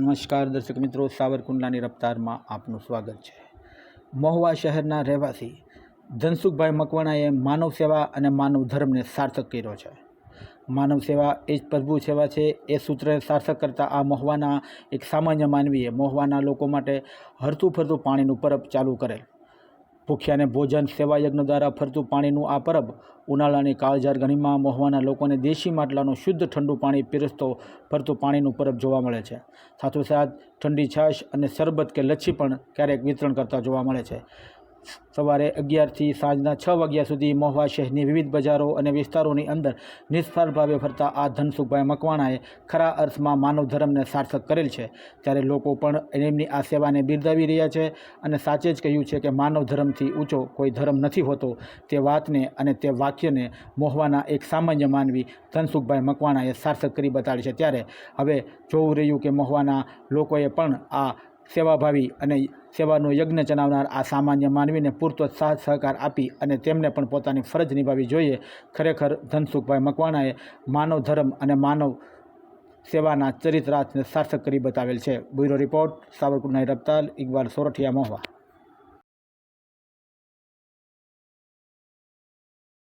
નમસ્કાર દર્શક મિત્રો, સાવરકુંડલાની રફતારમાં આપનું સ્વાગત છે. મહુવા શહેરના રહેવાસી ધનસુખભાઈ મકવાણાએ માનવ સેવા અને માનવ ધર્મને સાર્થક કર્યો છે. માનવ સેવા એ જ પ્રભુ સેવા છે, એ સૂત્રને સાર્થક કરતા આ મહુવાના એક સામાન્ય માનવીએ મહુવાના લોકો માટે હરતું ફરતું પાણીનું પરબ ચાલુ કરેલ. ભૂખ્યાને ભોજન સેવા યજ્ઞ દ્વારા ફરતું પાણીનું આ પરબ ઉનાળાની કાળઝાળ ગણીમાં મોહવાના લોકોને દેશી માટલાનું શુદ્ધ ઠંડુ પાણી પીરસતો ફરતું પાણીનું પરબ જોવા મળે છે. સાથોસાથ ઠંડી છાશ અને શરબત કે લચ્છી પણ ક્યારેક વિતરણ કરતા જોવા મળે છે. સવારે અગિયારથી સાંજના છ વાગ્યા સુધી મહુવા શહેરની વિવિધ બજારો અને વિસ્તારોની અંદર નિષ્ફળ ભાવે ફરતા આ ધનસુખભાઈ મકવાણાએ ખરા અર્થમાં માનવ ધર્મને સાર્થક કરેલ છે. ત્યારે લોકો પણ એમની આ સેવાને બિરદાવી રહ્યા છે અને સાચે જ કહ્યું છે કે માનવ ધર્મથી ઊંચો કોઈ ધર્મ નથી હોતો. તે વાતને અને તે વાક્યને મોહવાના એક સામાન્ય માનવી ધનસુખભાઈ મકવાણાએ સાર્થક કરી બતાડી છે. ત્યારે હવે જોવું રહ્યું કે મહુવાના લોકોએ પણ આ સેવાભાવી અને સેવાનો યજ્ઞ ચલાવનાર આ સામાન્ય માનવીને પૂરતો સાથ સહકાર આપી અને તેમને પણ પોતાની ફરજ નિભાવવી જોઈએ. ખરેખર ધનસુખભાઈ મકવાણાએ માનવ ધર્મ અને માનવ સેવાના ચરિત્રાર્થને સાર્થક કરી બતાવેલ છે. બ્યુરો રિપોર્ટ સાવરકુંડના રફતાલ ઇકબાલ સોરઠિયા, મહુવા.